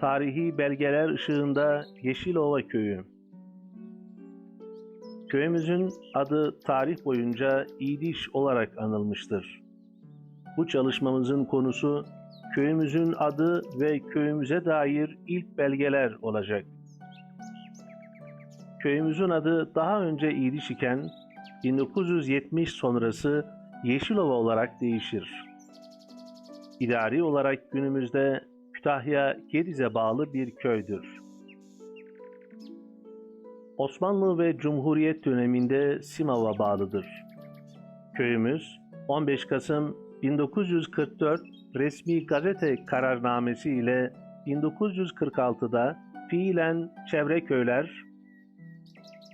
Tarihi belgeler ışığında Yeşilova Köyü. Köyümüzün adı tarih boyunca İdiş olarak anılmıştır. Bu çalışmamızın konusu köyümüzün adı ve köyümüze dair ilk belgeler olacak. Köyümüzün adı daha önce İdiş iken 1970 sonrası Yeşilova olarak değişir. İdari olarak günümüzde Kütahya Gediz'e bağlı bir köydür. Osmanlı ve Cumhuriyet döneminde Simav'a bağlıdır. Köyümüz 15 Kasım 1944 resmi gazete kararnamesi ile 1946'da fiilen çevre köyler,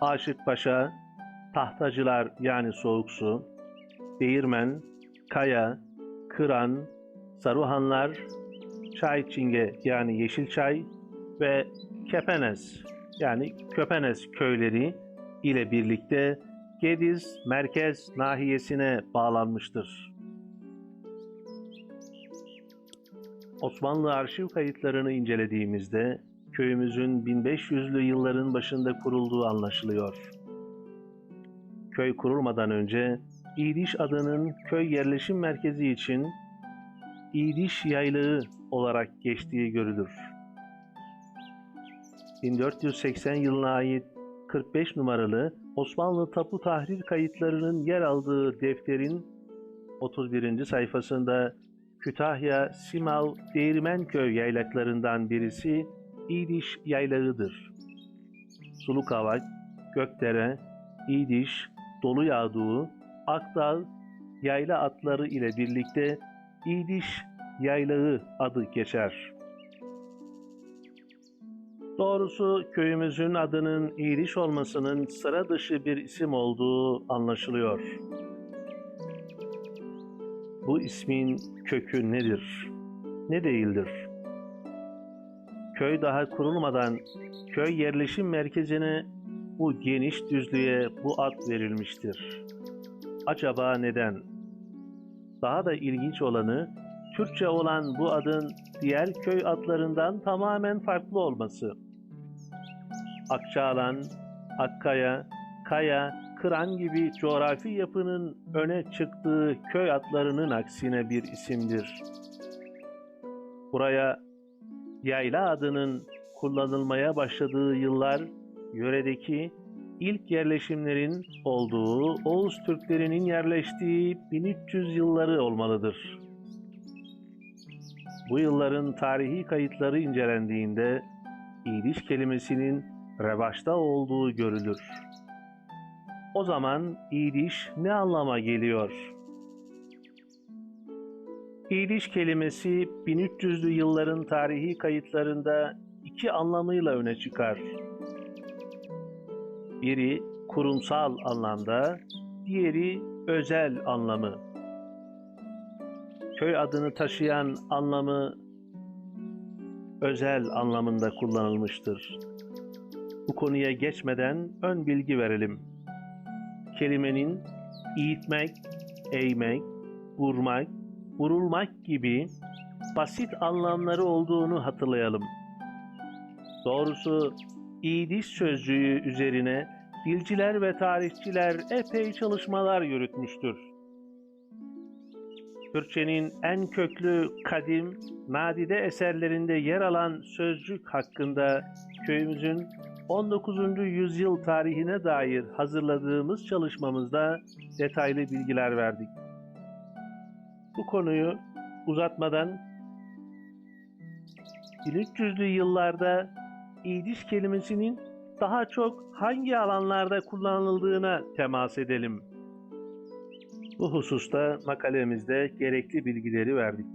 Aşıkpaşa, Tahtacılar yani Soğuksu, Değirmen, Kaya, Kıran, Saruhanlar, Çayçinge yani Yeşilçay ve Kepenes yani Köpenes köyleri ile birlikte Gediz merkez nahiyesine bağlanmıştır. Osmanlı arşiv kayıtlarını incelediğimizde köyümüzün 1500'lü yılların başında kurulduğu anlaşılıyor. Köy kurulmadan önce İdiş adının köy yerleşim merkezi için İdiş Yaylığı olarak geçtiği görülür. 1480 yılına ait 45 numaralı Osmanlı Tapu Tahrir kayıtlarının yer aldığı defterin 31. sayfasında Kütahya Simav Değirmenköy yaylaklarından birisi İdiş Yaylağı'dır. Sulukavak, Gökdere, İdiş, Dolu Yağduğu, Akdağ, yayla atları ile birlikte İdiş Yaylağı adı geçer. Doğrusu köyümüzün adının İdiş olmasının sıra dışı bir isim olduğu anlaşılıyor. Bu ismin kökü nedir? Ne değildir? Köy daha kurulmadan köy yerleşim merkezine bu geniş düzlüğe bu ad verilmiştir. Acaba neden? Daha da ilginç olanı Türkçe olan bu adın diğer köy adlarından tamamen farklı olması. Akçaalan, Akkaya, Kaya, Kıran gibi coğrafi yapının öne çıktığı köy adlarının aksine bir isimdir. Buraya yayla adının kullanılmaya başladığı yıllar yöredeki ilk yerleşimlerin olduğu Oğuz Türklerinin yerleştiği 1300 yılları olmalıdır. Bu yılların tarihi kayıtları incelendiğinde İdiş kelimesinin revaçta olduğu görülür. O zaman İdiş ne anlama geliyor? İdiş kelimesi 1300'lü yılların tarihi kayıtlarında iki anlamıyla öne çıkar. Biri kurumsal anlamda, diğeri özel anlamı. Köy adını taşıyan anlamı özel anlamında kullanılmıştır. Bu konuya geçmeden ön bilgi verelim. Kelimenin eğitmek, eğmek, vurmak, vurulmak gibi basit anlamları olduğunu hatırlayalım. Doğrusu İdiş sözcüğü üzerine dilciler ve tarihçiler epey çalışmalar yürütmüştür. Türkçenin en köklü kadim, nadide eserlerinde yer alan sözcük hakkında köyümüzün 19. yüzyıl tarihine dair hazırladığımız çalışmamızda detaylı bilgiler verdik. Bu konuyu uzatmadan 1300'lü yıllarda İdiş kelimesinin daha çok hangi alanlarda kullanıldığına temas edelim. Bu hususta makalemizde gerekli bilgileri verdik.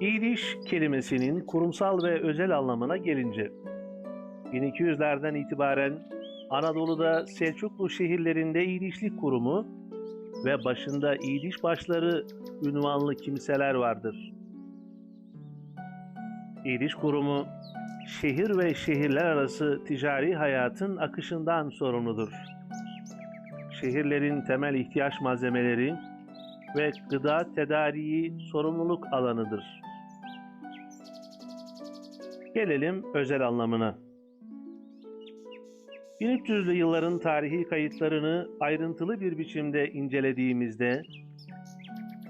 İdiş kelimesinin kurumsal ve özel anlamına gelince 1200'lerden itibaren Anadolu'da Selçuklu şehirlerinde İdişlik Kurumu ve başında İdiş başları ünvanlı kimseler vardır. İdiş Kurumu şehir ve şehirler arası ticari hayatın akışından sorumludur. Şehirlerin temel ihtiyaç malzemeleri ve gıda tedariği sorumluluk alanıdır. Gelelim özel anlamına. 1300'lü yılların tarihi kayıtlarını ayrıntılı bir biçimde incelediğimizde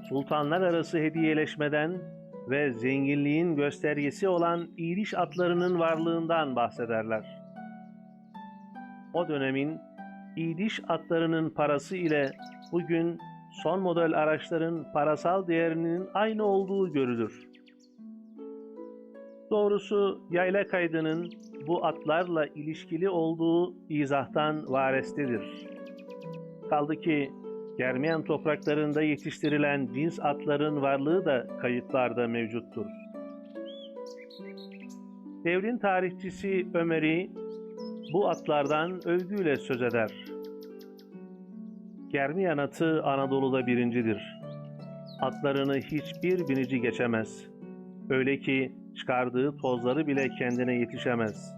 sultanlar arası hediyeleşmeden ve zenginliğin göstergesi olan iyiliş atlarının varlığından bahsederler. O dönemin iyiliş atlarının parası ile bugün son model araçların parasal değerinin aynı olduğu görülür. Doğrusu yayla kaydının bu atlarla ilişkili olduğu izahtan varestedir. Kaldı ki Germiyan topraklarında yetiştirilen cins atların varlığı da kayıtlarda mevcuttur. Devrin tarihçisi Ömer'i bu atlardan övgüyle söz eder. Germiyan atı Anadolu'da birincidir. Atlarını hiçbir binici geçemez. Öyle ki çıkardığı tozları bile kendine yetişemez.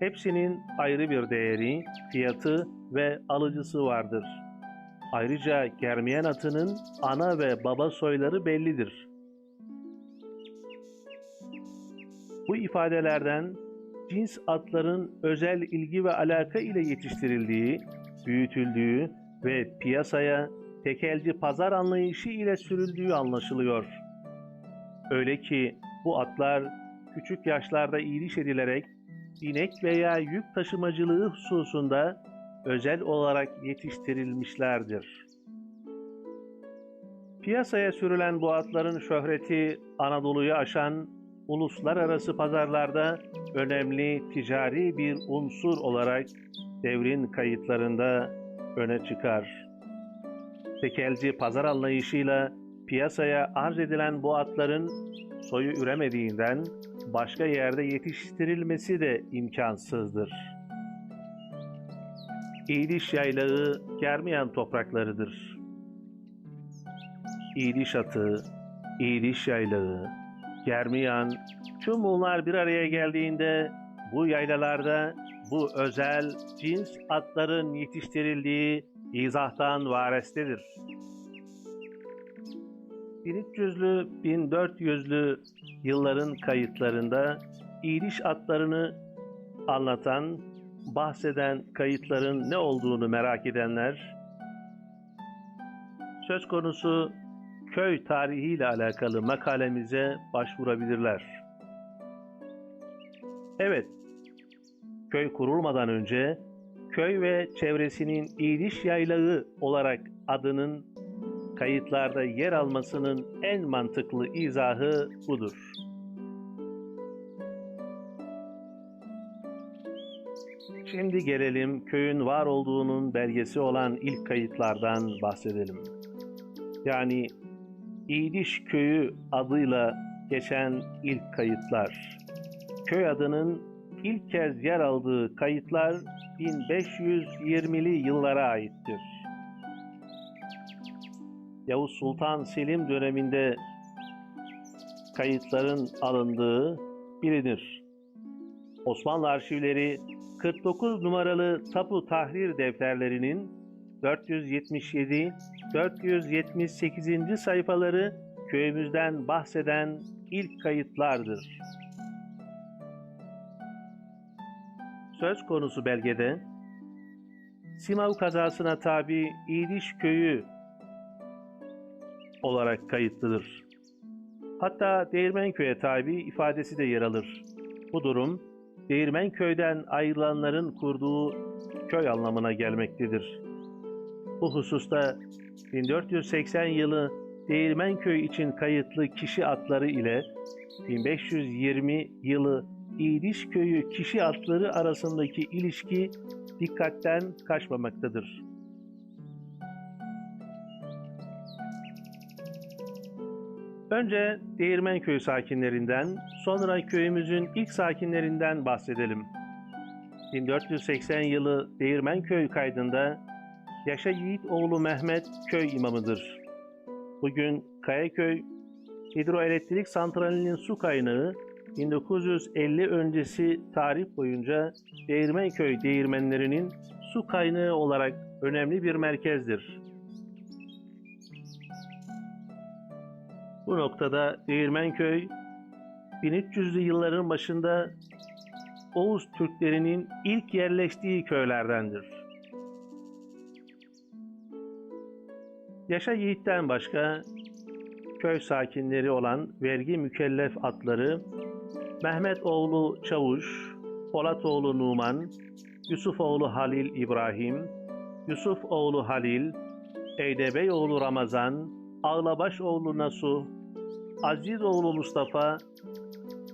Hepsinin ayrı bir değeri, fiyatı ve alıcısı vardır. Ayrıca germiyen atının ana ve baba soyları bellidir. Bu ifadelerden cins atların özel ilgi ve alaka ile yetiştirildiği, büyütüldüğü ve piyasaya tekelci pazar anlayışı ile sürüldüğü anlaşılıyor. Öyle ki bu atlar küçük yaşlarda iyiliş edilerek inek veya yük taşımacılığı hususunda özel olarak yetiştirilmişlerdir. Piyasaya sürülen bu atların şöhreti Anadolu'yu aşan uluslararası pazarlarda önemli ticari bir unsur olarak devrin kayıtlarında öne çıkar. Tekelci pazar anlayışıyla piyasaya arz edilen bu atların soyu üremediğinden başka yerde yetiştirilmesi de imkansızdır. İyiliş yaylağı germeyen topraklarıdır. İyiliş atı, İyiliş yaylağı, germiyan, tüm bunlar bir araya geldiğinde bu yaylalarda bu özel cins atların yetiştirildiği izahtan varestedir. 1300'lü 1400'lü yılların kayıtlarında iyiliş atlarını anlatan, bahseden kayıtların ne olduğunu merak edenler söz konusu köy tarihiyle alakalı makalemize başvurabilirler. Evet, köy kurulmadan önce köy ve çevresinin iyiliş yaylağı olarak adının kayıtlarda yer almasının en mantıklı izahı budur. Şimdi gelelim köyün var olduğunun belgesi olan ilk kayıtlardan bahsedelim. Yani İyiliş Köyü adıyla geçen ilk kayıtlar. Köy adının ilk kez yer aldığı kayıtlar 1520'li yıllara aittir. Yavuz Sultan Selim döneminde kayıtların alındığı bilinir. Osmanlı arşivleri 49 numaralı Tapu Tahrir defterlerinin 477 478. sayfaları köyümüzden bahseden ilk kayıtlardır. Söz konusu belgede Simav kazasına tabi İdiş köyü olarak kayıtlıdır. Hatta Değirmenköy'e tabi ifadesi de yer alır. Bu durum Değirmenköy'den ayrılanların kurduğu köy anlamına gelmektedir. Bu hususta 1480 yılı Değirmenköy için kayıtlı kişi atları ile 1520 yılı İdiş köyü kişi atları arasındaki ilişki dikkatten kaçmamaktadır. Önce Değirmenköy sakinlerinden, sonra köyümüzün ilk sakinlerinden bahsedelim. 1480 yılı Değirmenköy kaydında Yaşa Yiğit oğlu Mehmet köy imamıdır. Bugün Kayaköy hidroelektrik santralinin su kaynağı 1950 öncesi tarih boyunca Değirmenköy değirmenlerinin su kaynağı olarak önemli bir merkezdir. Bu noktada Değirmenköy 1300'lü yılların başında Oğuz Türklerinin ilk yerleştiği köylerdendir. Yaşa Yiğit'ten başka köy sakinleri olan vergi mükellef atları Mehmet oğlu Çavuş, Polatoğlu Numan, Yusuf oğlu Halil İbrahim, Yusuf oğlu Halil, Eydebey oğlu Ramazan, Ağlabaş oğlu Nasuh, Aziz oğlu Mustafa,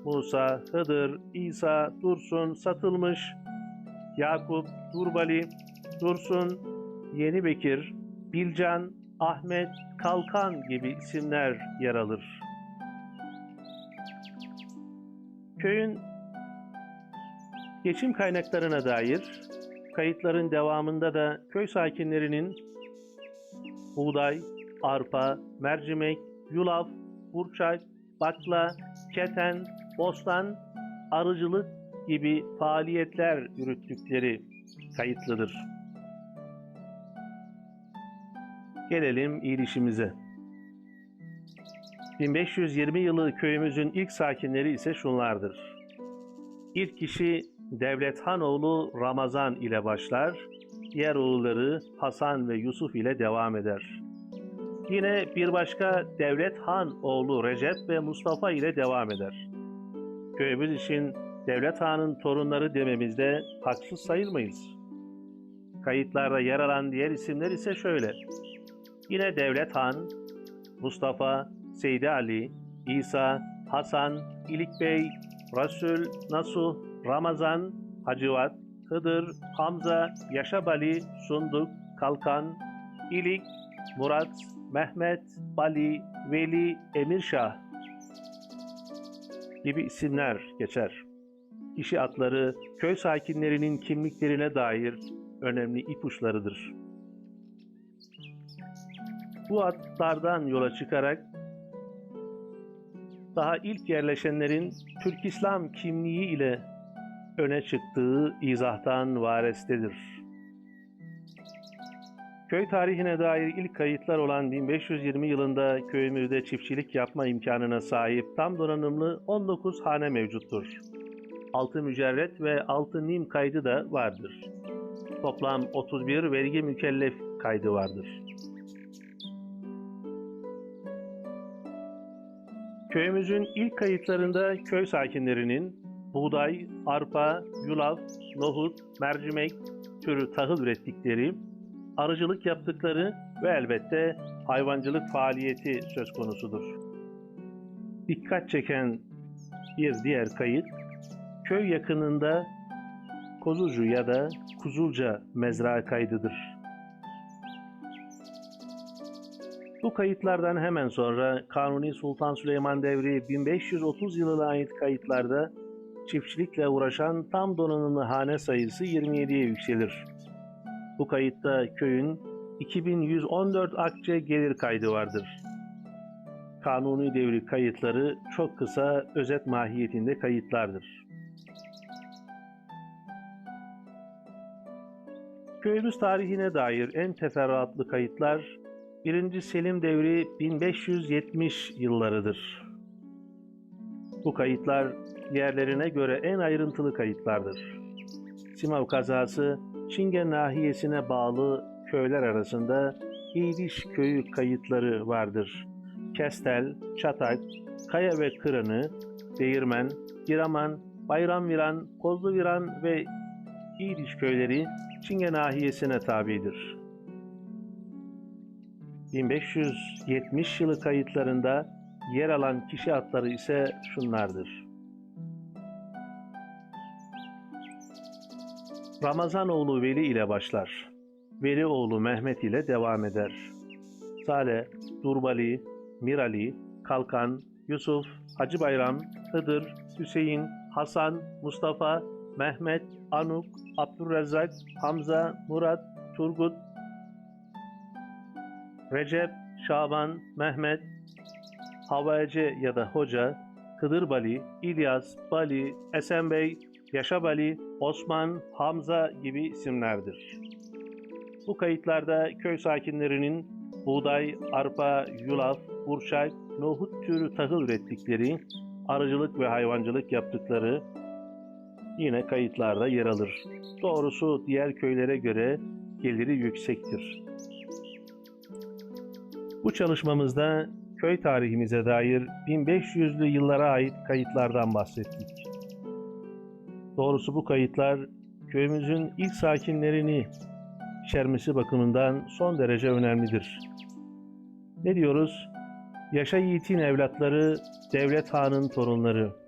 Musa, Hıdır, İsa, Dursun, Satılmış, Yakup, Durbali, Dursun, Yeni Bekir, Bilcan, Ahmet, Kalkan gibi isimler yer alır. Köyün geçim kaynaklarına dair kayıtların devamında da köy sakinlerinin buğday, arpa, mercimek, yulaf, burçak, bakla, keten, bostan, arıcılık gibi faaliyetler yürüttükleri kayıtlıdır. Gelelim ilişimize. 1520 yılı köyümüzün ilk sakinleri ise şunlardır. İlk kişi Devlet Hanoğlu Ramazan ile başlar, diğer oğulları Hasan ve Yusuf ile devam eder. Yine bir başka Devlet Han oğlu Recep ve Mustafa ile devam eder. Köyümüz için Devlet Han'ın torunları dememizde haksız sayılmayız. Kayıtlarda yer alan diğer isimler ise şöyle. Yine Devlet Han, Mustafa, Seydi Ali, İsa, Hasan, İlik Bey, Resul, Nasuh, Ramazan, Hacivat, Hıdır, Hamza, Yaşabali, Sunduk, Kalkan, İlik, Murat, Mehmet, Bali, Veli, Emirşah gibi isimler geçer. Kişi adları köy sakinlerinin kimliklerine dair önemli ipuçlarıdır. Bu adlardan yola çıkarak daha ilk yerleşenlerin Türk İslam kimliği ile öne çıktığı izahtan varestedir. Köy tarihine dair ilk kayıtlar olan 1520 yılında köyümüzde çiftçilik yapma imkanına sahip tam donanımlı 19 hane mevcuttur. 6 mücerret ve 6 nim kaydı da vardır. Toplam 31 vergi mükellef kaydı vardır. Köyümüzün ilk kayıtlarında köy sakinlerinin buğday, arpa, yulaf, nohut, mercimek türü tahıl ürettikleri, arıcılık yaptıkları ve elbette hayvancılık faaliyeti söz konusudur. Dikkat çeken bir diğer kayıt, köy yakınında Kozucu ya da Kuzulca mezra kaydıdır. Bu kayıtlardan hemen sonra Kanuni Sultan Süleyman Devri 1530 yılına ait kayıtlarda çiftçilikle uğraşan tam donanımlı hane sayısı 27'ye yükselir. Bu kayıtta köyün 2114 akçe gelir kaydı vardır. Kanuni devri kayıtları çok kısa özet mahiyetinde kayıtlardır. Köyümüz tarihine dair en teferruatlı kayıtlar 1. Selim devri 1570 yıllarıdır. Bu kayıtlar yerlerine göre en ayrıntılı kayıtlardır. Simav kazası Çingen nahiyesine bağlı köyler arasında İdiş köyü kayıtları vardır. Kestel, Çatak, Kaya ve Kırını, Değirmen, Giraman, Bayramviran, Kozluviran ve İdiş köyleri Çingen nahiyesine tabidir. 1570 yılı kayıtlarında yer alan kişi adları ise şunlardır. Ramazanoğlu Veli ile başlar. Veli oğlu Mehmet ile devam eder. Saleh, Durbali, Mirali, Kalkan, Yusuf, Hacı Bayram, Hıdır, Hüseyin, Hasan, Mustafa, Mehmet, Anuk, Abdurrezzak, Hamza, Murat, Turgut, Recep, Şaban, Mehmet, Havacı ya da Hoca, Kıdır Bali, İlyas, Bali, Esen Bey, Yaşa Bali, Osman, Hamza gibi isimlerdir. Bu kayıtlarda köy sakinlerinin buğday, arpa, yulaf, burçak, nohut türü tahıl ürettikleri, arıcılık ve hayvancılık yaptıkları yine kayıtlarda yer alır. Doğrusu diğer köylere göre geliri yüksektir. Bu çalışmamızda köy tarihimize dair 1500'lü yıllara ait kayıtlardan bahsettik. Doğrusu bu kayıtlar köyümüzün ilk sakinlerini içermesi bakımından son derece önemlidir. Ne diyoruz? Yaşa yiğitin evlatları, devlet hanın torunları.